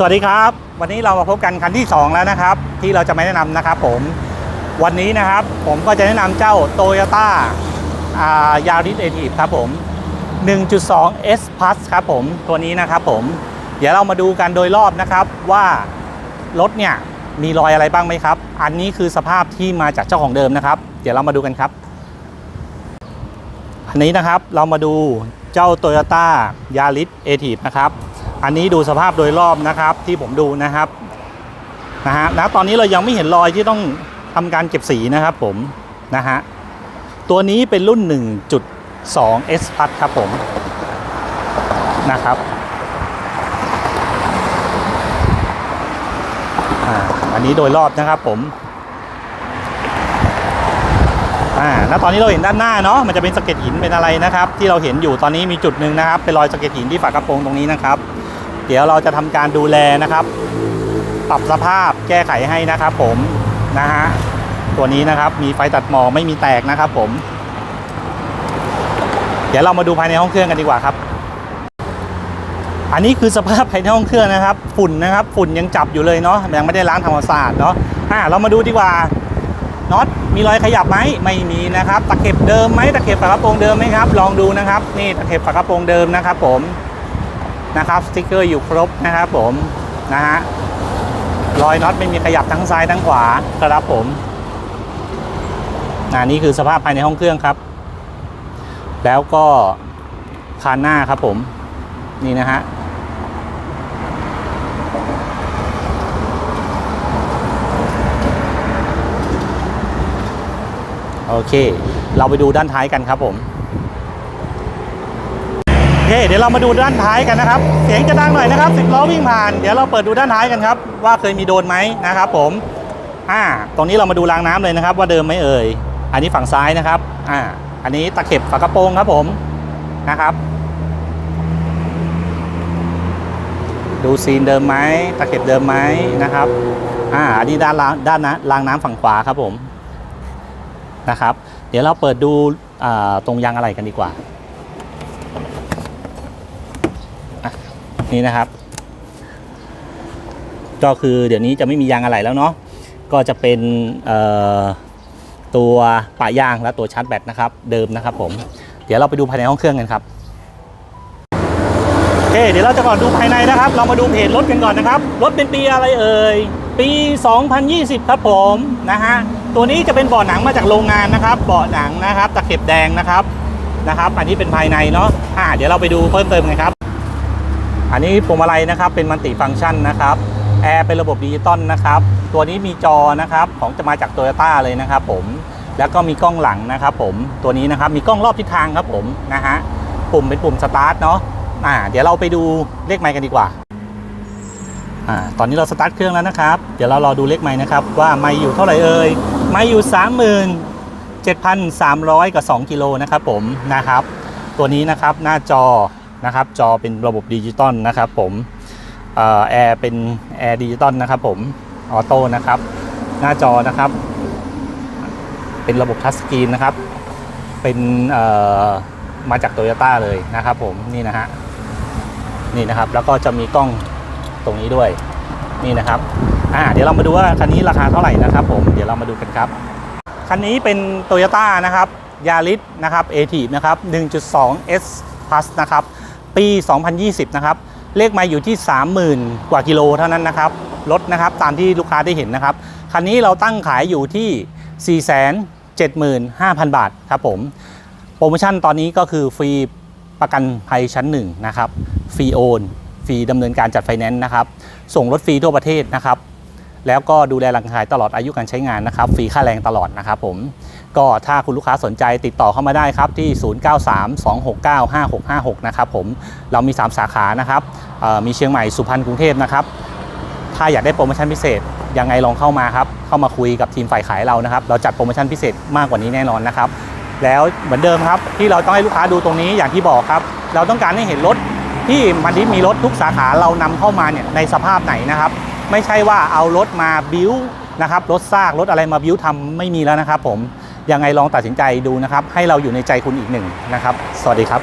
สวัสดีครับ วันนี้เรามาพบกันคันที่ 2 แล้วนะครับ ที่เราจะมาแนะนำนะครับผมวันนี้นะครับผมก็จะแนะนำเจ้า t o y ยต้ายาริสเอทีฟครับผม 1.2 S Plus ครับผมตัวนี้นะครับผม เดี๋ยวเรามาดูกันโดยรอบนะครับว่ารถเนี่ยมีรอยอะไรบ้างไหมครับ อันนี้คือสภาพที่มาจากเจ้าของเดิมนะครับ เดี๋ยวเรามาดูกันครับ อันนี้นะครับเรามาดูเจ้า Toyota Yaris a t i v นะครับ อันนี้ดูสภาพโดยรอบนะครับที่ผมดูนะครับนะฮะณตอนนี้เรายังไม่เห็นรอยที่ต้องทำการเก็บสีนะครับผมนะฮะตัวนี้เป็นรุ่น 1.2 S Plus ครับผมนะครับอันนี้โดยรอบนะครับผมอ่าณตอนนี้เราเห็นด้านหน้าเนาะ มันจะเป็นสะเก็ดหินเป็นอะไรนะครับ ที่เราเห็นอยู่ตอนนี้มีจุดหนึ่งนะครับ เป็นรอยสะเก็ดหินที่ฝากระโปรงตรงนี้นะครับ เดี๋ยวเราจะทำการดูแลนะครับ ปรับสภาพแก้ไขให้นะครับ ผมนะฮะตัวนี้นะครับมีไฟตัดหมอกไม่มีแตกนะครับ ผม เดี๋ยวเรามาดูภายในห้องเครื่องกันดีกว่าครับ อันนี้คือสภาพภายในห้องเครื่องนะครับ ฝุ่นนะครับ ฝุ่นยังจับอยู่เลยเนาะยังไม่ได้ล้างทำความสะอาดเนาะอ่าเรามาดูดีกว่าน็อตมีรอยขยับไหมไม่มีนะครับ ตะเข็บเดิมไหมตะเข็บฝากระโปรงเดิมไหมครับ ลองดูนะครับ นี่ตะเข็บฝากระโปรงเดิมนะครับ ผม นะครับสติ๊กเกอร์อยู่ครบนะครับผมนะฮะรอยน็อตไม่มีขยับทั้งซ้ายทั้งขวาครับผมอ่านี่คือสภาพภายในห้องเครื่องครับ แล้วก็คานหน้าครับผมนี่นะฮะโอเค เราไปดูด้านท้ายกันครับผม เคเดี๋ยวเรามาดูด้านท้ายกันนะครับ เสียงจะดังหน่อยนะครับสิบล้อวิ่งผ่าน เดี๋ยวเราเปิดดูด้านท้ายกันครับ ว่าเคยมีโดนไหมนะครับผมอ่าตรงนี้เรามาดูรางน้ำเลยนะครับ ว่าเดิมไหมเอ่ย อันนี้ฝั่งซ้ายนะครับอ่าอันนี้ตะเข็บฝากระโปรงครับผมนะครับ ดูซีนเดิมไหมตะเข็บเดิมไหมนะครับอ่าอันนี้ด้านล่างด้านนะรางน้ำฝั่งขวาครับผมนะครับ เดี๋ยวเราเปิดดูตรงยางอะไรกันดีกว่าอะ นี่นะครับ ก็คือเดี๋ยวนี้จะไม่มียางอะไรแล้วเนาะก็จะเป็นตัวปะยางและตัวชาร์จแบตนะครับ เดิมนะครับผม เดี๋ยวเราไปดูภายในห้องเครื่องกันครับโอเคเดี๋ยวเราจะก่อนดูภายในนะครับ เรามาดูเพจรถกันก่อนนะครับรถเป็นปีอะไรเอ่ยปี 2020 ครับผมนะฮะตัวนี้จะเป็นเบาะหนังมาจากโรงงานนะครับเบาะหนังนะครับตะเข็บแดงนะครับนะครับ อันนี้เป็นภายในเนาะอ่าเดี๋ยวเราไปดูเพิ่มเติมกันครับ อันนี้พวงมาลัยนะครับเป็นมัลติฟังก์ชันนะครับแอร์เป็นระบบดิจิตอลนะครับตัวนี้มีจอนะครับของจะมาจากโตโยต้าเลยนะครับผมแล้วก็มีกล้องหลังนะครับผมตัวนี้นะครับมีกล้องรอบทิศทางครับผมนะฮะปุ่มเป็นปุ่มสตาร์ทเนาะอ่าเดี๋ยวเราไปดูเลขไมค์กันดีกว่าอ่าตอนนี้เราสตาร์ทเครื่องแล้วนะครับ เดี๋ยวเรารอดูเลขไมค์นะครับว่าไมค์อยู่เท่าไหร่เอ่ยไมค์อยู่ 37,300 กับ 2 กิโลนะครับผมนะครับ ตัวนี้นะครับหน้าจอ นะครับ จอเป็นระบบดิจิตอลนะครับผมแอร์เป็นแอร์ดิจิตอลนะครับผมออโต้นะครับ หน้าจอนะครับ เป็นระบบทัชสกรีนนะครับ เป็นมาจากโตโยต้าเลยนะครับผมนี่นะฮะนี่นะครับ แล้วก็จะมีกล้องตรงนี้ด้วยนี่นะครับอ่าเดี๋ยวเรามาดูว่าคันนี้ราคาเท่าไหร่นะครับ ผมเดี๋ยวเรามาดูกันครับคันนี้เป็นโตโยต้านะครับยาริสนะครับเอทีนะครับ 1.2 S Plus นะครับ ปี 2020 นะครับ เลขไมาอยู่ที่ 30,000 กว่ากิโลเท่านั้นนะครับ รถนะครับตามที่ลูกค้าได้เห็นนะครับ คันนี้เราตั้งขายอยู่ที่ 475,000 บาทครับผม โปรโมชั่นตอนนี้ก็คือฟรีประกันภัยชั้นหนึ่งนะครับ ฟรีโอน ฟรีดำเนินการจัดไฟแนนซ์นะครับ ส่งรถฟรีทั่วประเทศนะครับ แล้วก็ดูแลหลังขายตลอดอายุการใช้งานนะครับ ฟรีค่าแรงตลอดนะครับผมก็ถ้าคุณลูกค้าสนใจติดต่อเข้ามาได้ครับที่ 0932695656 นะครับผมเรามี 3 สาขานะครับมีเชียงใหม่สุพรรณกรุงเทพนะครับ ถ้าอยากได้โปรโมชั่นพิเศษยังไงลองเข้ามาครับ เข้ามาคุยกับทีมฝ่ายขายเรานะครับ เราจัดโปรโมชั่นพิเศษมากกว่านี้แน่นอนนะครับ แล้วเหมือนเดิมครับที่เราต้องให้ลูกค้าดูตรงนี้อย่างที่บอกครับ เราต้องการให้เห็นรถที่มันที่มีรถทุกสาขาเรานำเข้ามาเนี่ยในสภาพไหนนะครับ ไม่ใช่ว่าเอารถมาบิ้วนะครับรถซากรถอะไรมาบิ้วทำไม่มีแล้วนะครับผมยังไงลองตัดสินใจดูนะครับ ให้เราอยู่ในใจคุณอีกหนึ่งนะครับ สวัสดีครับ